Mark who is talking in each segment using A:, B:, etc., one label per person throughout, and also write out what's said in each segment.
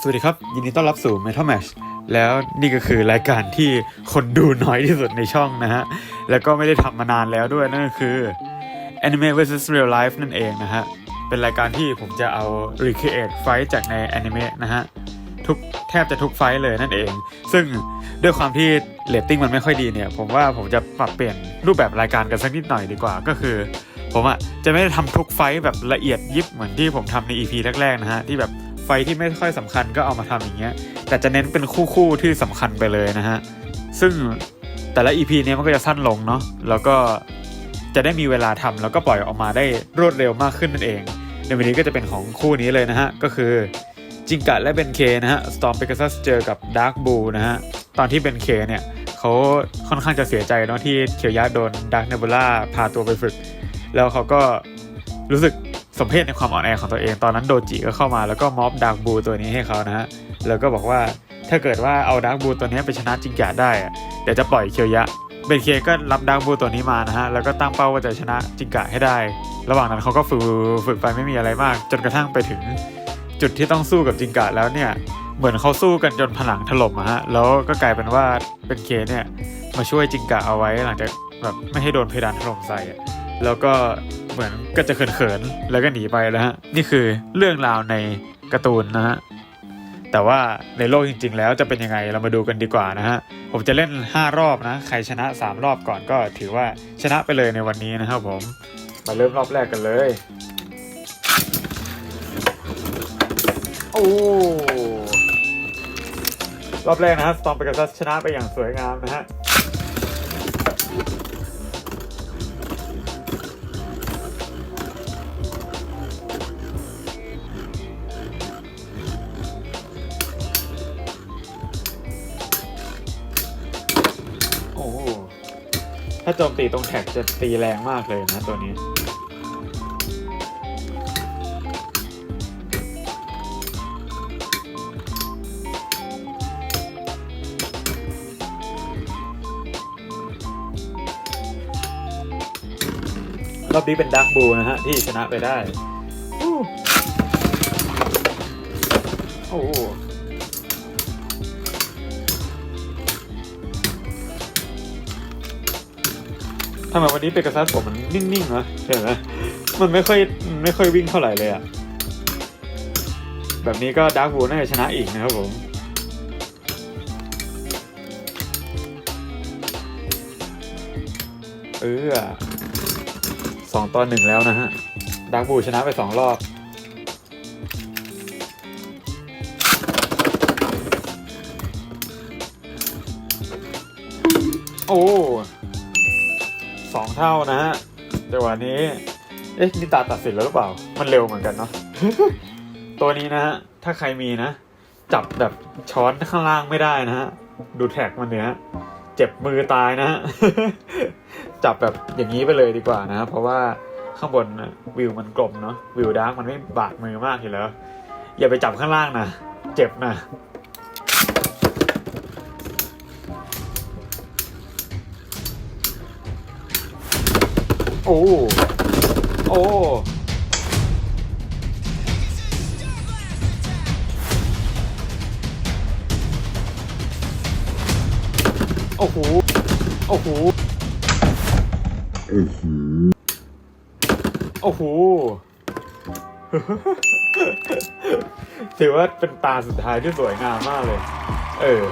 A: สวัสดีครับ ยินดีต้อนรับสู่ Metal Match แล้วนี่ก็คือรายการที่คนดูน้อยที่สุดในช่องนะฮะ แล้วก็ไม่ได้ทำมานานแล้วด้วย นั่นก็คือ Anime vs Real Life นั่นเองนะฮะ เป็นรายการที่ผมจะเอา recreate ไฟท์จากในแอนิเมะนะฮะทุกแทบจะทุกไฟท์เลยนั่นเอง ซึ่งด้วยความที่เรตติ้งมันไม่ค่อยดีเนี่ย ผมว่าผมจะปรับเปลี่ยนรูปแบบรายการกันสักนิดหน่อยดีกว่าก็คือผมอะจะไม่ได้ทำทุกไฟท์แบบละเอียดยิบเหมือนที่ผมทำใน EP แรกๆนะฮะที่แบบ ไฟที่ไม่ค่อยสำคัญก็เอามาทำอย่างเงี้ย แต่จะเน้นเป็นคู่ๆที่สำคัญไปเลยนะฮะ ซึ่งแต่ละ EP เนี้ยมันก็จะสั้นลงเนาะ แล้วก็จะได้มีเวลาทำแล้วก็ปล่อยออกมาได้รวดเร็วมากขึ้นนั่นเอง ในวันนี้ก็จะเป็นของคู่นี้เลยนะฮะ ก็คือจิงกะและเบนเคนะฮะ Storm Pegasus เจอกับ Dark Blue นะฮะ ตอนที่เบนเคเนี่ยเขาค่อนข้างจะเสียใจเนาะที่เคียวยะโดน Dark Nebula พาตัวไปฝึก แล้วเขาก็รู้สึก สมเพชในความอ่อนแอของตัวเองตอนนั้นโดจิก็เข้ามาแล้วก็มอบดาร์กบูตัวนี้ให้เขานะฮะแล้วก็บอกว่าถ้าเกิดว่าเอาดาร์กบูตัวนี้ไปชนะจิงกะได้เดี๋ยวจะปล่อยเคียวยะเบนเคก็รับดาร์กบูตัวนี้มานะฮะแล้วก็ตั้งเป้าว่าจะชนะจิงกะให้ได้ ระหว่างนั้นเขาก็ฝึกฝึกไปไม่มีอะไรมาก จนกระทั่งไปถึง จุดที่ต้องสู้กับจิงกะแล้วเนี่ยเหมือนเขาสู้กันจนผนังถล่มอะฮะ แล้วก็กลายเป็นว่าเบนเคเนี่ยมาช่วยจิงกะเอาไว้หลังจากแบบไม่ให้โดนเพดานถล่มใส่แล้วก็ เหมือนก็จะเขินๆแล้วก็หนีไปแล้วฮะนี่คือเรื่องราวในการ์ตูนนะฮะแต่ว่าในโลกจริง ๆ แล้วจะเป็นยังไงเรามาดูกันดีกว่านะฮะผมจะเล่น 5 รอบนะ ใครชนะ 3 รอบก่อนก็ถือว่าชนะไปเลยในวันนี้นะครับผมมาเริ่มรอบแรกกันเลย โอ้รอบแรกนะฮะสตอมเปกัสชนะไปอย่างสวยงามนะฮะ ตีตรงแท็กจะตีแรงมากเลยนะตัวนี้ รอบนี้เป็นดักบูนะฮะ ที่ชนะไปได้ โอ้โห ทำไมวันนี้เปกัสซัสผมมันนิ่งๆวะเห็นไหมมันไม่ค่อยไม่ค่อยวิ่งเท่าไหร่เลยอะแบบนี้ก็ดาร์กวูน่าจะชนะอีกนะครับผมเออสองตอนหนึ่งแล้วนะฮะดาร์กบูชนะไปสองรอบโอ้ สองเท่านะฮะจังหวะนี้ เอ๊ะนี่ตาตัดสินแล้วหรือเปล่า มันเร็วเหมือนกันเนาะ ตัวนี้นะฮะ ถ้าใครมีนะ จับแบบช้อนข้างล่างไม่ได้นะฮะ ดูแท็กมันเนี้ยเจ็บมือตายนะฮะ จับแบบอย่างนี้ไปเลยดีกว่านะเพราะว่าข้างบนวิวมันกลมเนาะวิวดาร์กมันไม่บาดมือมากอยู่แล้ว อย่าไปจับข้างล่างนะ เจ็บนะ โอ้ โอ้โอ้โห โอ้โห โอ้โห ถือว่าเป็นตาสุดท้ายที่สวยงามมากเลย เออ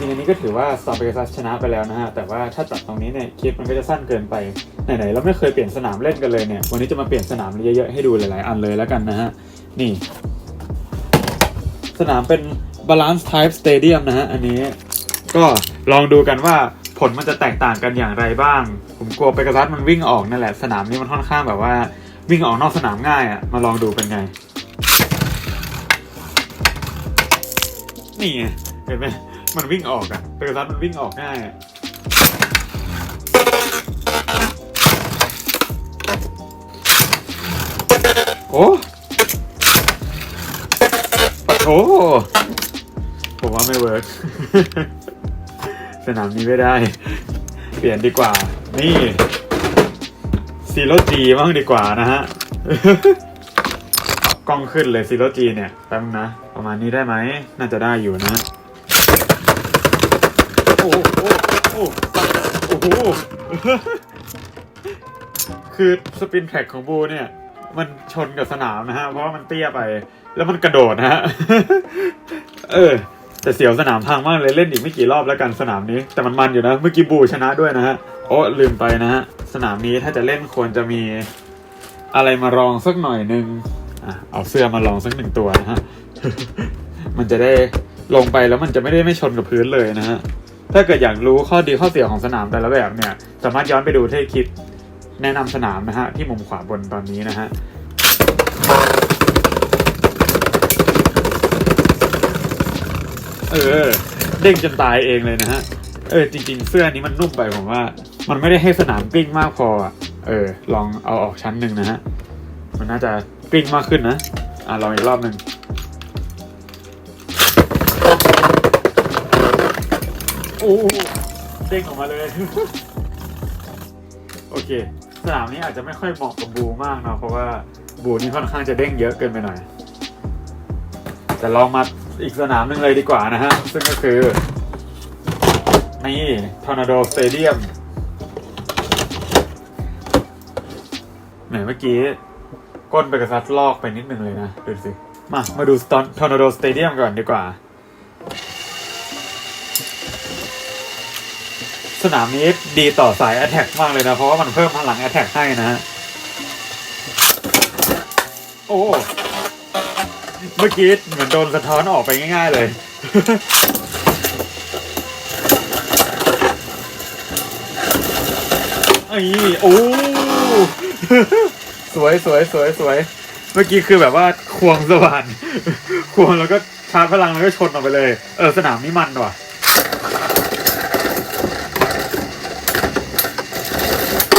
A: ริงๆอันนี้ก็ถือว่าซาเปซัสชนะไปแล้วนะฮะ แต่ว่าถ้าจัดตรงนี้เนี่ยคลิปมันก็จะสั้นเกินไป ไหนๆเราไม่เคยเปลี่ยนสนามเล่นกันเลยเนี่ย วันนี้จะมาเปลี่ยนสนามเยอะๆให้ดูหลายๆ อันเลยแล้วกันนะฮะ นี่ สนามเป็น Balance Type Stadium นะฮะ อันนี้ก็ลองดูกันว่าผลมันจะแตกต่างกันอย่างไรบ้าง ผมกลัวเปกัสซัสมันวิ่งออกนั่นแหละ สนามนี้มันค่อนข้างแบบว่าวิ่งออกนอกสนามง่ายอะ่ะ มาลองดูเป็นไง นี่เห็นไหม มันวิ่งออกอะเปกัสซัสมันวิ่งออกง่ายอะโอ้ปะโถผมว่าไม่เวิร์ก สนามนี้ไม่ได้ เปลี่ยนดีกว่า นี่ซีโรจีบ้างดีกว่านะฮะ กล้องขึ้นเลยซีโรจีเนี่ยแป๊บนึงนะ ประมาณนี้ได้ไหม น่าจะได้อยู่นะ อ้โหโอ้โหโอ้โหคือสปินแท็กของบูเนี่ย มันชนกับสนามนะฮะ เพราะมันเตี้ยไป แล้วมันกระโดดนะฮะ เออ แต่เสียวสนามพังมากเลยเล่นอีกไม่กี่รอบแล้วกันสนามนี้ แต่มันมันอยู่นะ เมื่อกี้บูชนะด้วยนะฮะ โอ้ลืมไปนะฮะ สนามนี้ถ้าจะเล่นควรจะมีอะไรมารองสักหน่อยนึงอะเอาเสื้อมาลองสักหนึ่งตัวนะฮะ มันจะได้ลงไปแล้วมันจะไม่ได้ไม่ชนกับพื้นเลยนะฮะ ถ้าเกิดอยากรู้ข้อดีข้อเสียของสนามแต่ละแบบเนี่ย สามารถย้อนไปดูที่คลิปแนะนำสนามนะฮะ ที่มุมขวาบนตอนนี้นะฮะเออเด้งจนตายเองเลยนะฮะ เออ จริง ๆ เสื้อนี้มันนุ่มไปผมว่า มันไม่ได้ให้สนามกลิ้งมากพอเออ ลองเอาออกชั้นหนึ่งนะฮะ มันน่าจะกลิ้งมากขึ้นนะ อะลองอีกรอบหนึ่ง อ้โหเด้งออกมาเลย โอเค สนามนี้อาจจะไม่ค่อยเหมาะกับบูมากเนาะเพราะว่าบูนี่ค่อนข้างจะเด้งเยอะเกินไปหน่อย แต่ลองมาอีกสนามหนึ่งเลยดีกว่านะฮะ ซึ่งก็คือ นี่ทอร์นาโดสเตเดียมแหมเมื่อกี้ก้นไปกระซัดลอกไปนิดนึงเลยนะ ดูสิ มา มาดูตอนทอร์นาโดสเตเดียมก่อนดีกว่า สนามนี้ดีต่อสาย a t t a c k มากเลยนะ เพราะว่ามันเพิ่มพลัง a t t a c k ให้นะฮะโอ้ เมื่อกี้เหมือนโดนสะท้อนออกไปง่ายๆเลย ไอ้โอ้ สวยสวยสวยสวย เมื่อกี้คือแบบว่าควงสว่านควงแล้วก็ชาร์จพลังแล้วก็ชนออกไปเลย เออสนามนี้มันว่ะ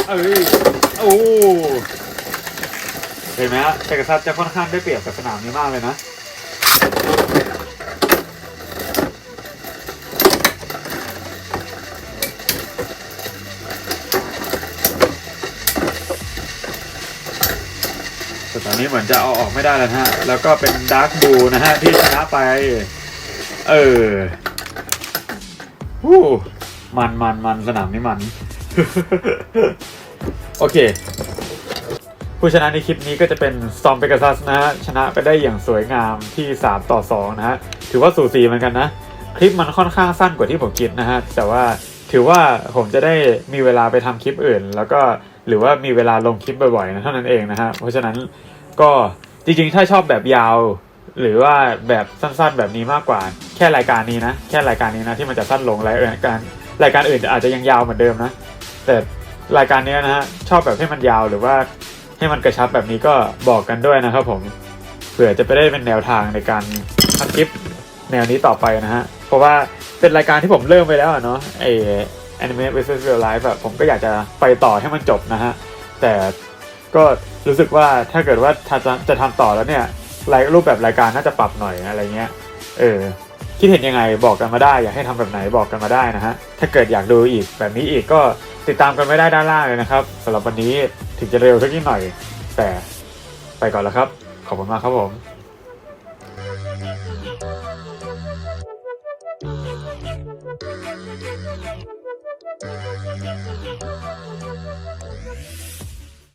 A: เอ้ยโอ้เห็นไหมฮะเปกซัสจะค่อนข้างได้เปรียบกับสนามนี้มากเลยนะแต่ตอนนี้เหมือนจะเอาออกไม่ได้แล้วฮะ แล้วก็เป็นดาร์กบูนะฮะ ที่ชนะไป เออวู้มันมันมันสนามนี้มัน โอเค ผู้ชนะในคลิปนี้ก็จะเป็น Storm Pegasus นะฮะชนะไปได้อย่างสวยงามที่ 3 ต่อ 2 นะฮะ ถือว่าสูสีเหมือนกันนะ คลิปมันค่อนข้างสั้นกว่าที่ผมคิดนะฮะ แต่ว่าถือว่าผมจะได้มีเวลาไปทำคลิปอื่น แล้วก็หรือว่ามีเวลาลงคลิปบ่อยๆนะเท่านั้นเองนะฮะ เพราะฉะนั้นก็จริงๆ ถ้าชอบแบบยาว หรือว่าแบบสั้นๆแบบนี้มากกว่า แค่รายการนี้นะ แค่รายการนี้นะที่มันจะสั้นลงรายการรายการอื่นอาจจะยังยาวเหมือนเดิมนะ แต่รายการเนี้ยนะฮะชอบแบบให้มันยาวหรือว่าให้มันกระชับแบบนี้ก็บอกกันด้วยนะครับผมเผื่อจะไปได้เป็นแนวทางในการทำคลิปแนวนี้ต่อไปนะฮะเพราะว่าเป็นรายการที่ผมเริ่มไปแล้วอะเนาะไอ Anime vs Real Life อะผมก็อยากจะไปต่อให้มันจบนะฮะแต่ก็รู้สึกว่าถ้าเกิดว่าถ้าจะจะทำต่อแล้วเนี่ยรายรูปแบบรายการน่าจะปรับหน่อยอะไรเงี้ยเออ คิดเห็นยังไงบอกกันมาได้ อยากให้ทำแบบไหนบอกกันมาได้นะฮะ ถ้าเกิดอยากดูอีกแบบนี้อีกก็ติดตามกันไม่ได้ด้านล่างเลยนะครับสำหรับวันนี้ถึงจะเร็วสักนิดหน่อย แต่ไปก่อนแล้วครับ ขอบคุณมากครับผม